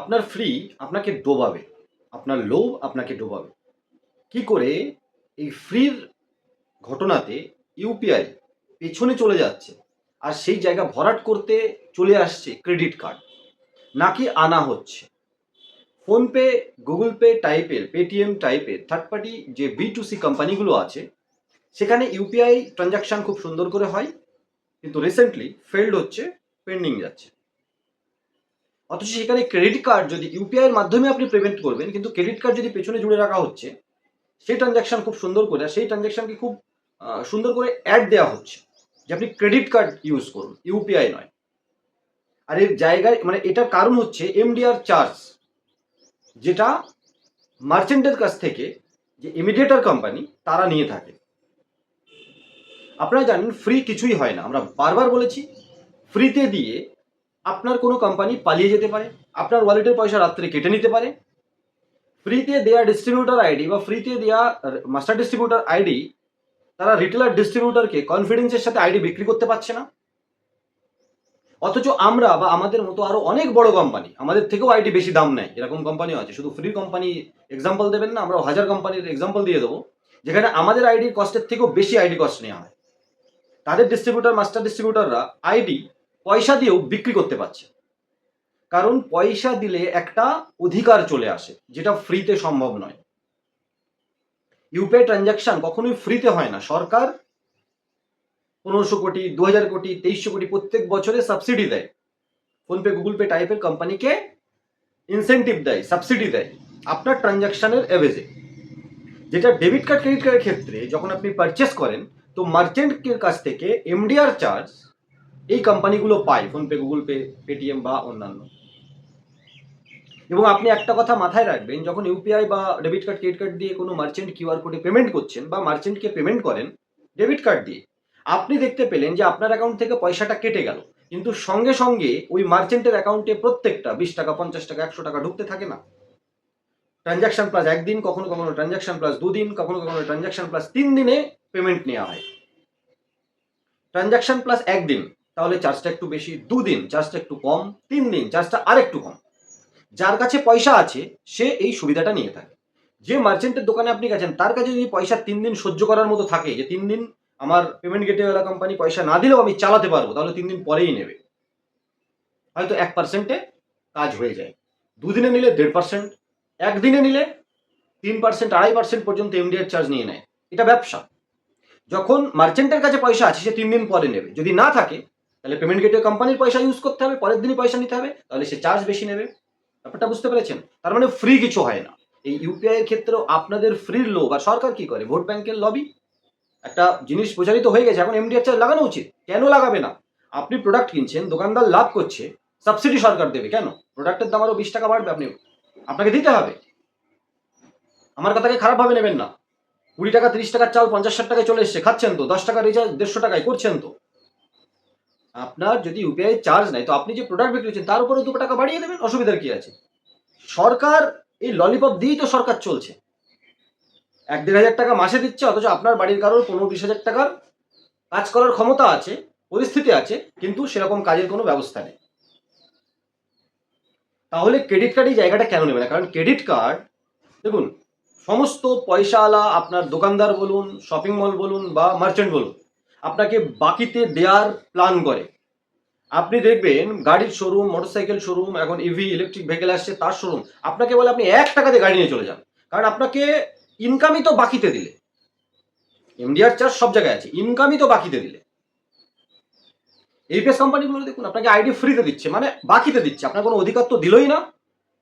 আপনার ফ্রি আপনাকে ডোবাবে। আপনার লোভ আপনাকে ডোবাবে। কি করে? এই ফ্রির ঘটনাতে ইউপিআই পেছনে চলে যাচ্ছে আর সেই জায়গা ভরাট করতে চলে আসছে ক্রেডিট কার্ড নাকি আনা হচ্ছে। ফোনপে, গুগল পে টাইপের, পেটিএম টাইপের থার্ড পার্টি যে বি টু সি কোম্পানিগুলো আছে, সেখানে ইউপিআই ট্রানজাকশন খুব সুন্দর করে হয়, কিন্তু রিসেন্টলি ফেল্ড হচ্ছে পেন্ডিং যাচ্ছে। অথচ সেখানে ক্রেডিট কার্ড যদি ইউপিআই এর মাধ্যমে আপনি পেমেন্ট করবেন, কিন্তু ক্রেডিট কার্ড যদি পেছনে জুড়ে রাখা হচ্ছে, সেই ট্রানজাকশন খুব সুন্দর করে সেই ট্রানজাকশনকে খুব সুন্দর করে অ্যাড দেওয়া হচ্ছে, যে আপনি ক্রেডিট কার্ড ইউজ করুন ইউপিআই নয়। আর এর জায়গায় মানে এটার কারণ হচ্ছে এমডিআর চার্জ যেটা মার্চেন্টের কাছ থেকে যে ইমিডিয়েটার কোম্পানি তারা নিয়ে থাকে। আপনারা জানেন ফ্রি কিছুই হয় না। আমরা বারবার বলেছি ফ্রিতে দিয়ে আপনার কোনো কোম্পানি পালিয়ে যেতে পারে, আপনার ওয়ালেটের পয়সা রাত্রে কেটে নিতে পারে। ফ্রিতে দেওয়া ডিস্ট্রিবিউটার আইডি বা ফ্রিতে দেয়া মাস্টার ডিস্ট্রিবিউটার আইডি তারা রিটেলার ডিস্ট্রিবিউটারকে কনফিডেন্সের সাথে আইডি বিক্রি করতে পারছে না। অথচ আমরা বা আমাদের মতো আরও অনেক বড় কোম্পানি আমাদের থেকেও আইডি বেশি দাম নেয়, এরকম কোম্পানিও আছে। শুধু ফ্রি কোম্পানি এক্সাম্পল দেবেন না আমরা হাজার কোম্পানির এক্সাম্পল দিয়ে দেবো, যেখানে আমাদের আইডির কস্টের থেকেও বেশি আইডি কস্ট নেওয়া হয়। তাদের ডিস্ট্রিবিউটার মাস্টার ডিস্ট্রিবিউটাররা আইডি পয়সা দিয়েও বিক্রি করতে পারছে কারণ পয়সা দিলে একটা অধিকার চলে আসে, যেটা ফ্রিতে সম্ভব নয়। ইউপিআই ট্রানজাকশন কখনোই ফ্রিতে হয় না। সরকার পনেরোশো কোটি দু হাজার কোটি, তেইশশো কোটি প্রত্যেক বছরে সাবসিডি দেয়। ফোনপে গুগল পে টাইপের কোম্পানিকে ইনসেন্টিভ দেয় সাবসিডি দেয় আপনার ট্রানজাকশনের এভেজে যেটা ডেবিট কার্ড ক্রেডিট কার্ডের ক্ষেত্রে যখন আপনি পারচেস করেন, তো মার্চেন্টের কাছ থেকে এমডিআর চার্জ এই কোম্পানিগুলো পায় ফোনপে গুগল পে পেটিএম বা অন্যান্য। এবং আপনি একটা কথা মাথায় রাখবেন, যখন ইউপিআই বা ডেবিট কার্ড ক্রেডিট কার্ড দিয়ে কোনো মার্চেন্ট কিউআর কোডে পেমেন্ট করছেন বা মার্চেন্টকে পেমেন্ট করেন ডেবিট কার্ড দিয়ে, আপনি দেখতে পেলেন যে আপনার অ্যাকাউন্ট থেকে পয়সাটা কেটে গেল। কিন্তু সঙ্গে সঙ্গে ওই মার্চেন্টের অ্যাকাউন্টে প্রত্যেকটা বিশ টাকা, পঞ্চাশ টাকা, একশো টাকা ঢুকতে থাকে না। ট্রানজাকশন প্লাস একদিন, কখনো কখনো ট্রানজাকশন প্লাস দুদিন, কখনো কখনো ট্রানজাকশন প্লাস তিন দিনে পেমেন্ট নেওয়া হয়। ট্রানজাকশন প্লাস একদিন। তাহলে চার্জটা একটু বেশি, দুদিন, চার্জটা একটু কম তিন দিন চার্জটা আরেকটু কম। যার কাছে পয়সা আছে, সে এই সুবিধাটা নিয়ে থাকে। যে মার্চেন্টের দোকানে আপনি গেছেন, তার কাছে যদি পয়সা তিন দিন সহ্য করার মতো থাকে, যে তিন দিন আমার পেমেন্ট গেটওয়েলা কোম্পানি পয়সা না দিলেও আমি চালাতে পারব, তাহলে তিন দিন পরেই নেবে। হয়তো এক পার্সেন্টে কাজ হয়ে যায়। দুদিনে নিলে দেড় পার্সেন্ট একদিনে নিলে তিন পার্সেন্ট আড়াই পার্সেন্ট পর্যন্ত এমডিআর চার্জ নিয়ে নেয়। এটা ব্যবসা। যখন মার্চেন্টের কাছে পয়সা আছে, সে তিন দিন পরে নেবে। যদি না থাকে তাহলে পেমেন্ট গেটওয়ে কোম্পানির পয়সা ইউজ করতে হবে, পরের দিনই পয়সা নিতে হবে, তাহলে সে চার্জ বেশি নেবে। ব্যাপারটা বুঝতে পেরেছেন? তার মানে ফ্রি কিছু হয় না। এই ইউপিআই এর ক্ষেত্রেও আপনাদের ফ্রির লোভ আর সরকার কি করে? ভোট ব্যাংকের লবি একটা জিনিস প্রচারিত হয়ে গেছে, এখন এমডিআর চার্জ লাগানো উচিত। কেন লাগাবে না? আপনি প্রোডাক্ট কিনছেন, দোকানদার লাভ করছে সাবসিডি সরকার দেবে, কেন? প্রোডাক্টের দাম আরও বিশ টাকা বাড়বে, আপনি আপনাকে দিতে হবে। আমার কথাকে খারাপভাবে নেবেন না। কুড়ি টাকা, তিরিশ টাকার চাল, পঞ্চাশ ষাট টাকায় চলে এসছে, খাচ্ছেন তো, দশ টাকা রিচার্জ দেড়শো টাকায় করছেন তো। আপনার যদি ইউপিআই চার্জ নেয় তো আপনি যে প্রোডাক্ট বিক্রি করছেন, তার উপরে দুটো টাকা বাড়িয়ে দেবেন? অসুবিধার কি আছে? সরকার, এই ললিপপ দিয়েই তো সরকার চলছে। এক দেড় হাজার টাকা মাসে দিচ্ছে, অথচ আপনার বাড়ির কারোর পনেরো বিশ হাজার টাকার কাজ করার ক্ষমতা আছে, পরিস্থিতি আছে, কিন্তু সেরকম কাজের কোনো ব্যবস্থা নেই। তাহলে ক্রেডিট কার্ড এই জায়গাটা কেন নেবে না? কারণ ক্রেডিট কার্ড দেখুন, সমস্ত পয়সাওয়ালা আপনার দোকানদার বলুন শপিং মল বলুন বা মার্চেন্ট বলুন আপনাকে বাকিতে দেওয়ার প্ল্যান করে। আপনি দেখবেন গাড়ির শোরুম মোটরসাইকেল শোরুম এখন ইভি ইলেকট্রিক ভেহিকেল আসছে, তার শোরুম আপনাকে বলে আপনি এক টাকাতে গাড়ি নিয়ে চলে যান। কারণ আপনাকে ইনকামই তো বাকিতে দিলে। এমডিআর চার্জ সব জায়গায় আছে। ইনকামই তো বাকিতে দিলে। এইপিএস কোম্পানিগুলো দেখুন, আপনাকে আইডি ফ্রিতে দিচ্ছে। মানে বাকিতে দিচ্ছে। আপনার কোনো অধিকার তো দিলই না।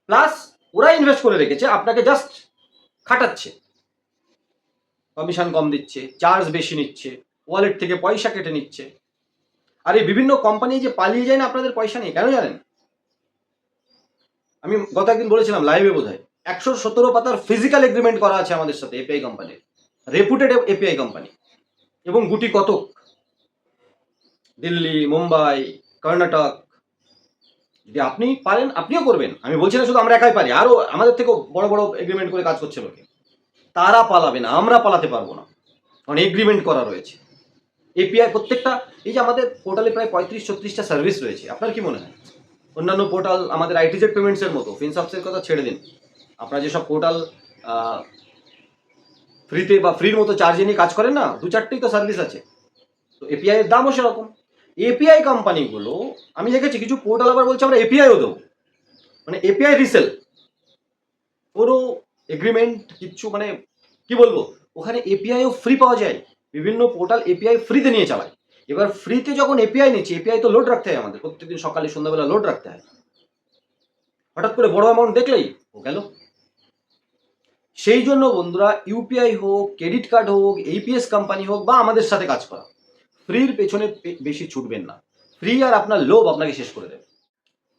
প্লাস ওরা ইনভেস্ট করে রেখেছে। আপনাকে জাস্ট খাটাচ্ছে। কমিশন কম দিচ্ছে চার্জ বেশি নিচ্ছে। ওয়ালেট থেকে পয়সা কেটে নিচ্ছে। আর এই বিভিন্ন কোম্পানি যে পালিয়ে যায় না, আপনাদের পয়সা নেই কেন জানেন? আমি গত একদিন বলেছিলাম লাইভে বোধ হয় একশো সতেরো পাতার ফিজিক্যাল এগ্রিমেন্ট করা আছে আমাদের সাথে এপিআই কোম্পানির রেপুটেড এপিআই কোম্পানি এবং গুটি কতক? দিল্লি, মুম্বাই, কর্ণাটক। যদি আপনি পারেন, আপনিও করবেন। আমি বলছি না শুধু আমরা একাই পারি আরও আমাদের থেকেও বড় বড় এগ্রিমেন্ট করে কাজ করছে লোকে। তারা পালাবে না, আমরা পালাতে পারব না। কারণ এগ্রিমেন্ট করা রয়েছে। এপিআই প্রত্যেকটা, এই যে আমাদের পোর্টালে প্রায় পঁয়ত্রিশ, ছত্রিশটা সার্ভিস রয়েছে, আপনার কি মনে হয়? অন্যান্য পোর্টাল আমাদের আইটিজেড পেমেন্টসের মতো ফিনসপসের কথা ছেড়ে দিন। আপনারা যেসব পোর্টাল ফ্রিতে বা ফ্রির মতো চার্জে নিয়ে কাজ করেন না, দু চারটেই তো সার্ভিস আছে। তো এপিআই এর দামও সেরকম। এপিআই কোম্পানিগুলো আমি দেখেছি কিছু পোর্টাল আবার বলছে আমরা এপিআইও দেবো। মানে এপিআই রিসেল কোনো এগ্রিমেন্ট কিচ্ছু মানে কি বলব? ওখানে এপিআইও ফ্রি পাওয়া যায়। বিভিন্ন পোর্টাল এপিআই ফ্রিতে নিয়ে চালায়। এবার ফ্রিতে যখন এপিআই নিচ্ছি এপিআই তো লোড রাখতে হয় আমাদের। প্রত্যেকদিন সকালে, সন্ধ্যাবেলা লোড রাখতে হয়। হঠাৎ করে বড় অ্যামাউন্ট দেখলেই ও গেল। সেই জন্য বন্ধুরা ইউপিআই হোক ক্রেডিট কার্ড হোক এইপিএস কোম্পানি হোক, বা আমাদের সাথে কাজ করা। ফ্রির পেছনে বেশি ছুটবেন না। ফ্রি আর আপনার লোভ আপনাকে শেষ করে দেবে।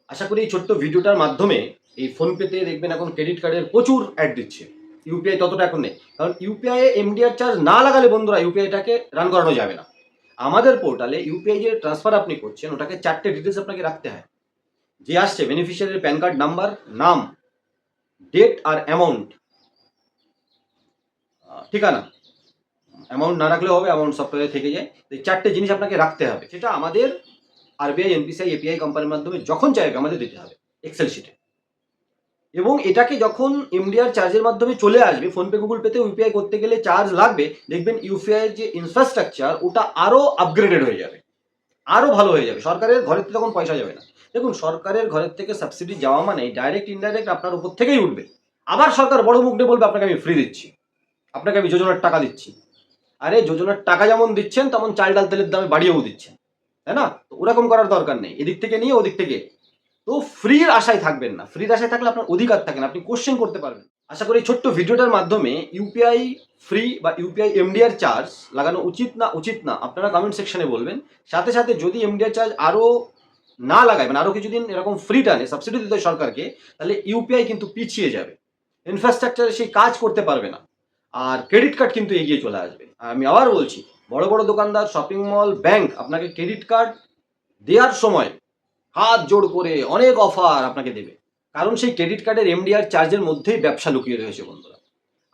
আশা করি এই ছোট্ট ভিডিওটার মাধ্যমে এই ফোনপেতে দেখবেন এখন ক্রেডিট কার্ডের প্রচুর অ্যাড দিচ্ছে। ইউপিআই ততটা এখন নেই। কারণ ইউপিআই এমডিআর চার্জ না লাগালে বন্ধুরা ইউপিআইটাকে রান করানো যাবে না। আমাদের পোর্টালে ইউপিআই যে ট্রান্সফার আপনি করছেন, ওটাকে চারটে ডিটেলস আপনাকে রাখতে হয়। যে আসছে বেনিফিশিয়ারির প্যান কার্ড নাম্বার নাম ডেট আর অ্যামাউন্ট ঠিকানা। অ্যামাউন্ট না রাখলেও হবে অ্যামাউন্ট সফটওয়্যারে থেকে যায়। এই চারটে জিনিস আপনাকে রাখতে হবে। সেটা আমাদের আরবিআই এনপিসিআই এপিআই কোম্পানির মাধ্যমে যখন চাইবে আমাদের দিতে হবে। এক্সেল শিটে এবং এটাকে যখন এমডিআর চার্জের মাধ্যমে চলে আসবে ফোনপে গুগল পেতে ইউপিআই করতে গেলে চার্জ লাগবে, দেখবেন ইউপিআই এর যে ইনফ্রাস্ট্রাকচার ওটা আরও আপগ্রেডেড হয়ে যাবে আরও ভালো হয়ে যাবে। সরকারের ঘরের থেকে তখন পয়সা যাবে না। দেখুন, সরকারের ঘরের থেকে সাবসিডি যাওয়া মানে ডাইরেক্ট ইনডাইরেক্ট আপনার উপর থেকেই উঠবে। আবার সরকার বড় মুখ দিয়ে বলবে, আপনাকে আমি ফ্রি দিচ্ছি। আপনাকে আমি যোজনার টাকা দিচ্ছি। আরে, যোজনার টাকা যেমন দিচ্ছেন, তেমন চাল ডাল তেলের দামে বাড়িয়েও দিচ্ছেন। তাই না? ওরকম করার দরকার নেই। এদিক থেকে নিয়ে ওদিক থেকে তো ফ্রির আশায় থাকবেন না। ফ্রির আশায় থাকলে আপনার অধিকার থাকে না, আপনি কোশ্চেন করতে পারবেন আশা করি ছোট্ট ভিডিওটার মাধ্যমে ইউপিআই ফ্রি বা ইউপিআই এমডিআর চার্জ লাগানো উচিত না উচিত না, আপনারা কমেন্ট সেকশনে বলবেন। সাথে সাথে যদি এমডিআর চার্জ আরও না লাগায় মানে আরও কিছুদিন এরকম ফ্রি টানে সাবসিডি দিতে সরকারকে, তাহলে ইউপিআই কিন্তু পিছিয়ে যাবে। ইনফ্রাস্ট্রাকচারে সেই কাজ করতে পারবে না। আর ক্রেডিট কার্ড কিন্তু এগিয়ে চলে আসবে। আমি আবার বলছি, বড় বড় দোকানদার শপিং মল ব্যাংক আপনাকে ক্রেডিট কার্ড দেওয়ার সময় হাত জোড় করে অনেক অফার আপনাকে দেবে। কারণ সেই ক্রেডিট কার্ডের এমডিআর চার্জের মধ্যেই ব্যবসা লুকিয়ে রয়েছে বন্ধুরা।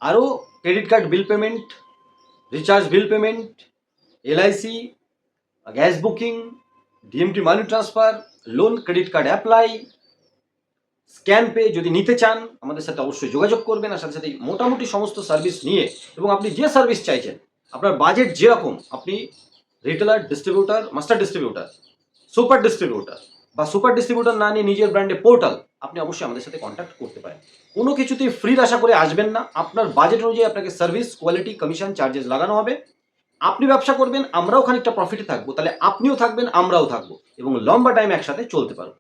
আরও credit card bill payment recharge bill payment LIC gas booking DMT money transfer loan credit card apply scan pay যদি নিতে চান, আমাদের সাথে অবশ্যই যোগাযোগ করবেন আর সাথে সাথে মোটামুটি সমস্ত সার্ভিস নিয়ে এবং আপনি যে সার্ভিস চাইছেন, আপনার বাজেট যেরকম, আপনি retailer distributor master distributor super distributor বা সুপার ডিস্ট্রিবিউটার না নিয়ে নিজের ব্র্যান্ডে পোর্টাল আপনি অবশ্যই আমাদের সাথে কন্ট্যাক্ট করতে পারেন। কোনো কিছুতেই ফ্রির আশা করে আসবেন না। আপনার বাজেট অনুযায়ী আপনাকে সার্ভিস কোয়ালিটি কমিশন চার্জেস লাগানো হবে। আপনি ব্যবসা করবেন আমরাও খানিকটা প্রফিটে থাকব। তাহলে আপনিও থাকবেন আমরাও থাকব এবং লম্বা টাইম একসাথে চলতে পারব।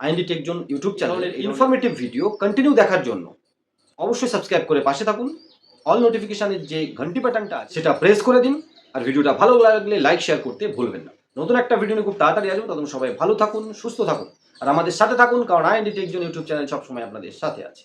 আইএনডি টেকজন ইউটিউব চ্যানেলের ইনফরমেটিভ ভিডিও কন্টিনিউ দেখার জন্য অবশ্যই সাবস্ক্রাইব করে পাশে থাকুন। অল নোটিফিকেশনের যে ঘন্টি বাটনটা আছে সেটা প্রেস করে দিন। আর ভিডিওটা ভালো লাগলে লাইক শেয়ার করতে ভুলবেন না। নতুন একটা ভিডিও নিয়ে খুব তাড়াতাড়ি আসব। তখন সবাই ভালো থাকুন, সুস্থ থাকুন। আর আমাদের সাথে থাকুন, কারণ আইএনডি টেকজন ইউটিউব চ্যানেল সবসময় আপনাদের সাথে আছে।